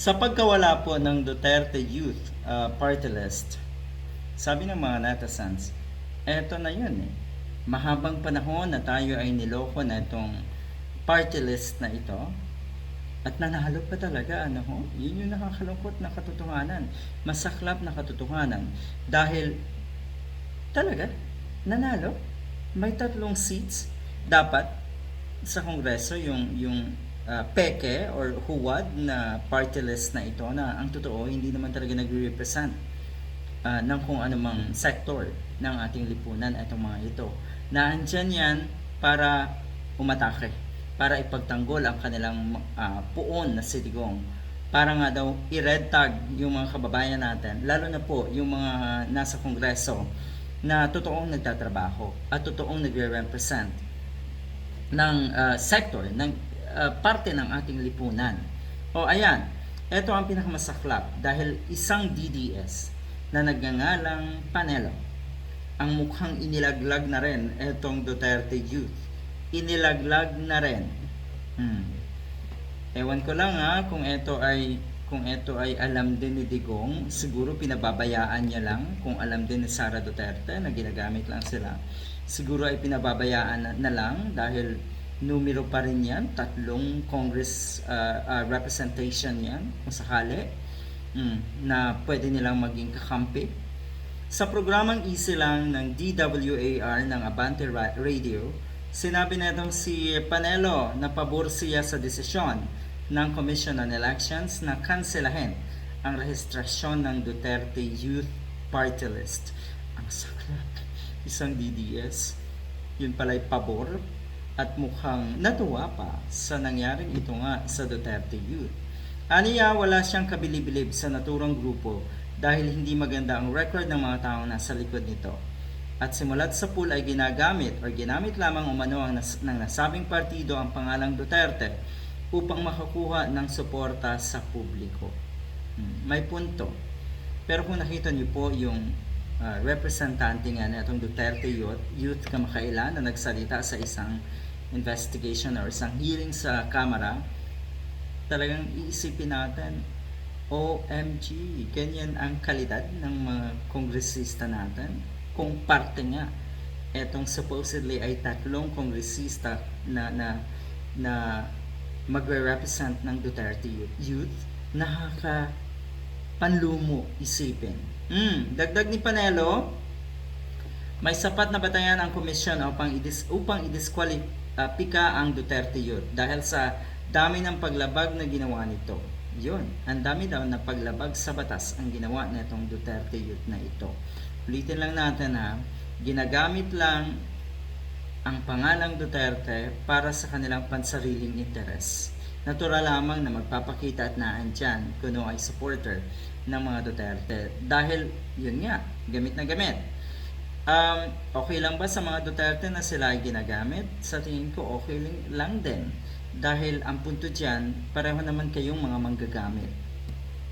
Sa pagkawala po ng Duterte Youth uh, Party List, sabi ng mga netizens, eto na yun eh. Mahabang panahon na tayo ay niloko na itong party list na ito. At nanalo pa talaga, ano ho? Yun yung nakakalungkot na katotohanan. Masaklap na katotohanan. Dahil, talaga, nanalo. May tatlong seats. Dapat, sa Kongreso, yung, yung uh, peke or huwad na party list na ito na ang totoo, hindi naman talaga nagre-represent uh, ng kung anumang sector ng ating lipunan itong mga ito. Na andyan yan para umatake, para ipagtanggol ang kanilang uh, puon na sitigong para nga daw i-red tag yung mga kababayan natin, lalo na po yung mga nasa kongreso na totoong nagtatrabaho at totoong nagre-represent ng uh, sector, ng uh, parte ng ating lipunan. O ayan, ito ang pinakamasaklap dahil isang DDS na nagngangalang Panelo ang mukhang inilaglag na rin etong Duterte Youth. Inilaglag na rin. Hmm. Ewan ko lang ha kung ito ay kung ito ay alam din ni Digong, siguro pinababayaan niya lang kung alam din ni Sara Duterte na ginagamit lang sila. Siguro ay pinababayaan na, na lang dahil numero pa rin yan, tatlong Congress uh, uh, representation yan, kung sakali, mm, na pwede nilang maging kakampi. Sa programang Easy lang ng DWAR ng Abante Ra- Radio, sinabi netong si Panelo na pabor siya sa desisyon ng Commission on Elections na kanselahin ang rehistrasyon ng Duterte Youth Party List. Ang saklap, isang DDS, yun pala'y pabor at mukhang natuwa pa sa nangyaring ito nga sa Duterte Youth. Aniya, wala siyang kabilib-bilib sa naturang grupo dahil hindi maganda ang record ng mga taong nasa likod nito. At simulat sa pool ay ginagamit or ginamit lamang umano ang nas- ng nasabing partido ang pangalang Duterte upang makakuha ng suporta sa publiko. Hmm, May punto. Pero kung nakita niyo po yung uh, representante nga na itong Duterte Youth, Youth kamakailan na nagsalita sa isang investigation or isang hearing sa Kamara, talagang iisipin natin, OMG, ganyan ang kalidad ng mga kongresista natin. Kung parte nga, etong supposedly ay tatlong kongresista na, na, na magre-represent ng Duterte Youth, youth nakaka panlumo isipin. Mm, dagdag ni Panelo, may sapat na batayan ang komisyon upang idis upang idiskwalipika ang Duterte Youth dahil sa dami ng paglabag na ginawa nito. Yun, ang dami daw na paglabag sa batas ang ginawa nitong Duterte Youth na ito. Ulitin lang natin ha, ginagamit lang ang pangalang Duterte para sa kanilang pansariling interes. Natural lamang na magpapakita at naandyan kuno ay supporter ng mga Duterte. Dahil, yun nga, gamit na gamit. Um, okay lang ba sa mga Duterte na sila ay ginagamit? Sa tingin ko, okay lang, din. Dahil ang punto dyan, pareho naman kayong mga manggagamit.